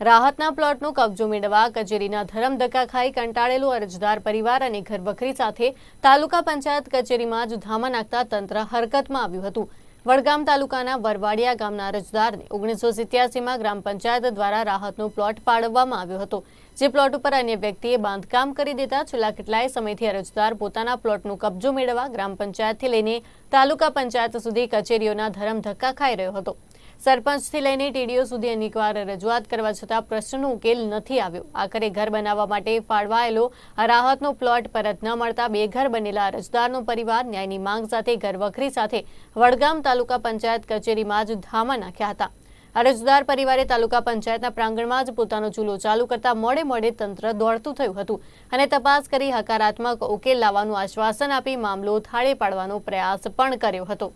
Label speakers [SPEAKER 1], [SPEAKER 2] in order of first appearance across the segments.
[SPEAKER 1] રાહતના પ્લોટનો કબજો મેળવવા કચેરીના ધરમ ધક્કા ખાઈ કંટાળેલો અરજદાર પરિવાર અને ઘરવખરી સાથે તાલુકા પંચાયત કચેરીમાં જ ધામા નાખતા તંત્ર હરકતમાં આવ્યું હતું. વડગામ તાલુકાના વરવાડિયા ગામના અરજદારને ઓગણીસો સિત્યાસીમાં ગ્રામ પંચાયત દ્વારા રાહતનો પ્લોટ પાડવામાં આવ્યો હતો. જે પ્લોટ ઉપર અન્ય વ્યક્તિએ બાંધકામ કરી દેતા છેલ્લા કેટલાય સમયથી અરજદાર પોતાના પ્લોટનો કબજો મેળવવા ગ્રામ પંચાયતથી લઈને તાલુકા પંચાયત સુધી કચેરીઓના ધરમ ધક્કા ખાઈ રહ્યો હતો. સરપંચથી લઈને ટીડીઓ સુધી અનેકવાર રજૂઆત કરવા છતાં પ્રશ્નનો ઉકેલ નથી આવ્યો. આખરે ઘર બનાવવા માટે ફાળવાયેલો રાહતનો પ્લોટ પરત ન મળતા બેઘર બનેલા અરજદારનો પરિવાર ન્યાયની માંગ સાથે ઘરવખરી સાથે વડગામ તાલુકા પંચાયત કચેરીમાં જ ધામા નાખ્યા હતા. અરજદાર પરિવારે તાલુકા પંચાયતના પ્રાંગણમાં જ પોતાનો ચૂલો ચાલુ કરતા મોડે મોડે તંત્ર દોડતું થયું હતું અને તપાસ કરી હકારાત્મક ઉકેલ લાવવાનું આશ્વાસન આપી મામલો થાળે પાડવાનો પ્રયાસ પણ કર્યો હતો.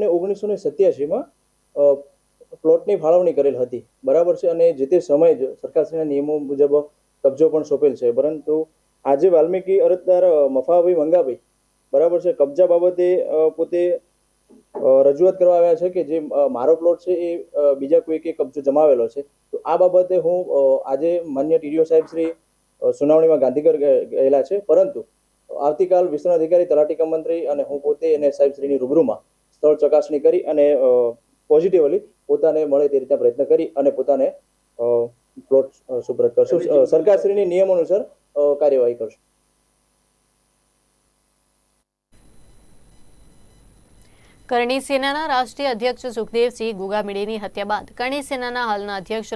[SPEAKER 2] અને ઓગણીસો ને સત્યાસીમાં પ્લોટની ફાળવણી કરેલ હતી. બરાબર છે? અને જે તે સમયે જ સરકારશ્રીના નિયમો મુજબ કબજો પણ સોંપેલ છે. પરંતુ આજે વાલ્મીકી અરજદાર મફાભાઈ મંગાભાઈ બરાબર છે? કબજા બાબતે પોતે રજૂઆત કરવા આવ્યા છે કે જે મારો પ્લોટ છે એ બીજા કોઈકે કબજો જમાવેલો છે. તો આ બાબતે હું આજે માન્ય ટીડીઓ સાહેબ શ્રી સુનાવણીમાં ગાંધીનગર ગયેલા છે. પરંતુ આવતીકાલ વિસ્તરણ અધિકારી, તલાટી મંત્રી અને હું પોતે અને સાહેબશ્રીની રૂબરૂમાં સ્થળ ચકાસણી કરી અને પોઝિટિવલી પોતાને મળે તે રીતના પ્રયત્ન કરી અને પોતાને પ્લોટ સુપ્રત કરશું. સરકારશ્રીની નિયમ અનુસાર કાર્યવાહી કરશું.
[SPEAKER 1] કરણી સેનાના રાષ્ટ્રીય અધ્યક્ષ સુખદેવસિંહ ગુગામીડીની હત્યા બાદ કરણી સેનાના હાલના અધ્યક્ષ